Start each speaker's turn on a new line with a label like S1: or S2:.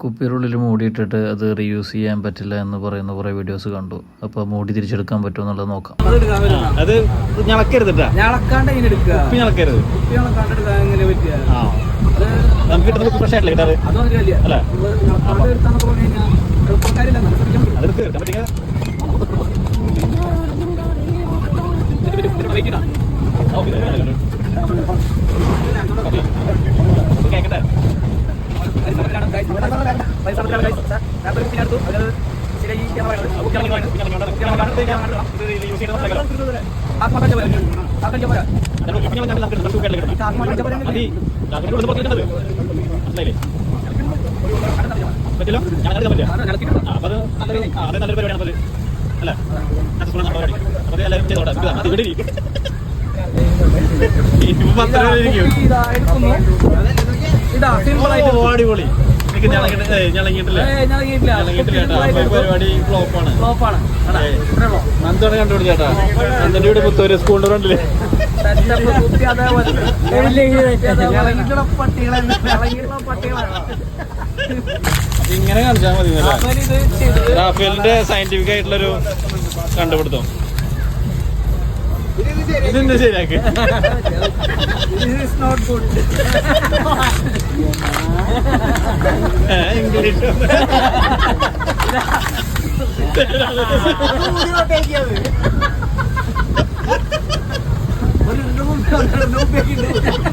S1: കുപ്പിയുടെ മൂടിയിട്ടിട്ട് അത് റീയൂസ് ചെയ്യാൻ പറ്റില്ല എന്ന് പറയുന്ന കുറേ വീഡിയോസ് കണ്ടു. അപ്പോൾ മൂടി തിരിച്ചെടുക്കാൻ പറ്റുമോ എന്നുള്ളത് നോക്കാം.
S2: അത് ഞളക്കരുത് നമുക്ക് പറ്റില്ല ഞാൻ പറ്റില്ല അപ്പൊ അത് നല്ലൊരു ആ, അത് നല്ലൊരു പരിപാടിയാണ് അപ്പൊ അത്. അല്ല സക്സസ്ഫുൾ ആണ് പരിപാടി അപ്പൊ അത് എല്ലാവരും ചെയ്തോട്ടെ ഇത് അത് ഇവിടെ ഇരിക്കും.
S3: സിമ്പിൾ ആയിട്ട്
S2: അടിപൊളി നന്ദന്റെ വീട് പുത്തൂര് സ്കൂളിന്റെ
S3: ഫ്രണ്ടിൽ
S2: ഇങ്ങനെ കാണിച്ചാൽ മതി റാഫേലിന്റെ സയന്റിഫിക് ആയിട്ടുള്ളൊരു കണ്ടുപിടുത്തം. ഇതെന്താ ശരിയാക്ക്?
S3: good.
S2: ഇംഗ്ലീഷ്
S3: ഒരു